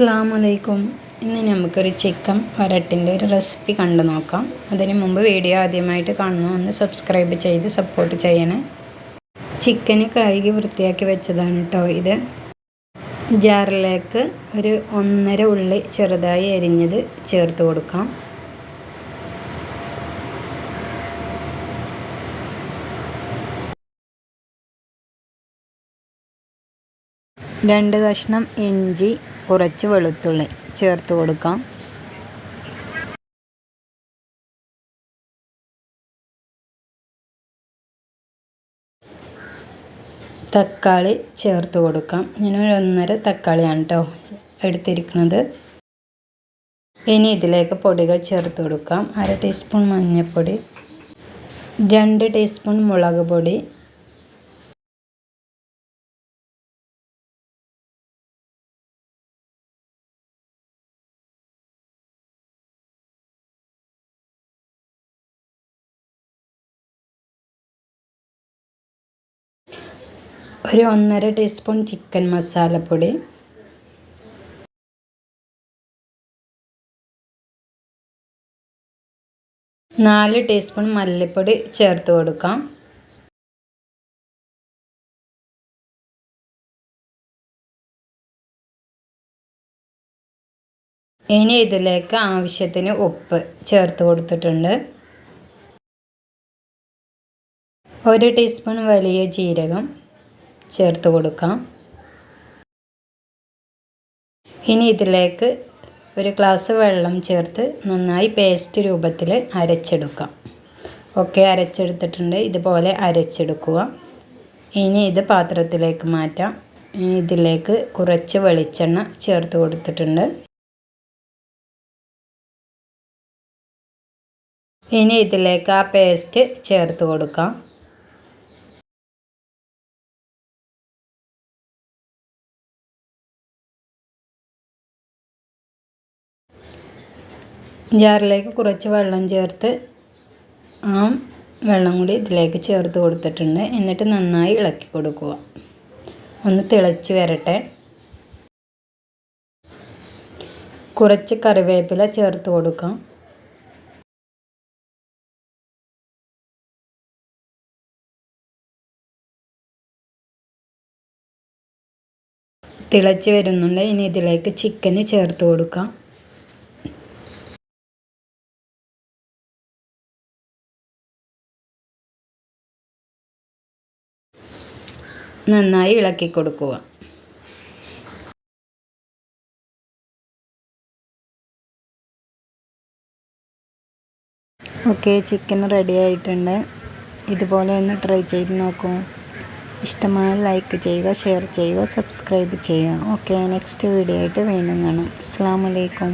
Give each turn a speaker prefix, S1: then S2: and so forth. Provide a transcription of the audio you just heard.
S1: അസ്സാം വലൈക്കും ഇന്ന് നമുക്കൊരു ചിക്കൻ വരട്ടിന്റെ ഒരു റെസിപ്പി കണ്ടു നോക്കാം. അതിന് മുമ്പ് വീഡിയോ ആദ്യമായിട്ട് കാണുന്നു. ഒന്ന് സബ്സ്ക്രൈബ് ചെയ്ത് സപ്പോർട്ട് ചെയ്യണേ. ചിക്കന് കഴുകി വൃത്തിയാക്കി വെച്ചതാണ് കേട്ടോ ഇത്. ജാറിലേക്ക് ഒരു ഒന്നര ഉള്ളി ചെറുതായി അരിഞ്ഞത് ചേർത്ത് കൊടുക്കാം. രണ്ട് കഷ്ണം ഇഞ്ചി കുറച്ച് വെളുത്തുള്ളി ചേർത്ത് കൊടുക്കാം. തക്കാളി ചേർത്ത് കൊടുക്കാം. ഞാൻ ഒരു ഒന്നര തക്കാളിയാണ് കേട്ടോ എടുത്തിരിക്കുന്നത്. ഇനി ഇതിലേക്ക് പൊടികൾ ചേർത്ത് കൊടുക്കാം. അര ടീസ്പൂൺ മഞ്ഞൾപ്പൊടി രണ്ട് ടീസ്പൂൺ മുളക് പൊടി ഒരു ഒന്നര ടീസ്പൂൺ ചിക്കൻ മസാലപ്പൊടി. നാല് ടീസ്പൂൺ മല്ലിപ്പൊടി ചേർത്ത് കൊടുക്കാം. ഇനി ഇതിലേക്ക് ആവശ്യത്തിന് ഉപ്പ് ചേർത്ത് കൊടുത്തിട്ടുണ്ട്. ഒരു ടീസ്പൂൺ വലിയ ജീരകം. ചേർത്ത് കൊടുക്കാം. ഇനി ഇതിലേക്ക് ഒരു ഗ്ലാസ് വെള്ളം ചേർത്ത് നന്നായി പേസ്റ്റ് രൂപത്തിൽ അരച്ചെടുക്കാം. ഒക്കെ അരച്ചെടുത്തിട്ടുണ്ട്. ഇതുപോലെ അരച്ചെടുക്കുക. ഇനി ഇത് പാത്രത്തിലേക്ക് മാറ്റാം. ഇതിലേക്ക് കുറച്ച് വെളിച്ചെണ്ണ ചേർത്ത് കൊടുത്തിട്ടുണ്ട്. ഇനി ഇതിലേക്ക് ആ പേസ്റ്റ് ചേർത്ത് കൊടുക്കാം. ജാറിലേക്ക് കുറച്ച് വെള്ളം ചേർത്ത് ആ വെള്ളം കൂടി ഇതിലേക്ക് ചേർത്ത് കൊടുത്തിട്ടുണ്ട്. എന്നിട്ട് നന്നായി ഇളക്കി കൊടുക്കുക. ഒന്ന് തിളച്ച് വരട്ടെ. കുറച്ച് കറിവേപ്പില ചേർത്ത് കൊടുക്കാം. തിളച്ച് വരുന്നുണ്ട്. ഇനി ഇതിലേക്ക് ചിക്കന് ചേർത്ത് കൊടുക്കാം. നന്നായി ഇളക്കി കൊടുക്കുക. ഓക്കെ ചിക്കൻ റെഡി ആയിട്ടുണ്ട്. ഇതുപോലെ ഒന്ന് ട്രൈ ചെയ്ത് നോക്കൂ. ഇഷ്ടമായ ലൈക്ക് ചെയ്യുക ഷെയർ ചെയ്യുക സബ്സ്ക്രൈബ് ചെയ്യുക. ഓക്കെ നെക്സ്റ്റ് വീഡിയോ ആയിട്ട് വീണ്ടും കാണാം. അസ്സാം വലൈക്കും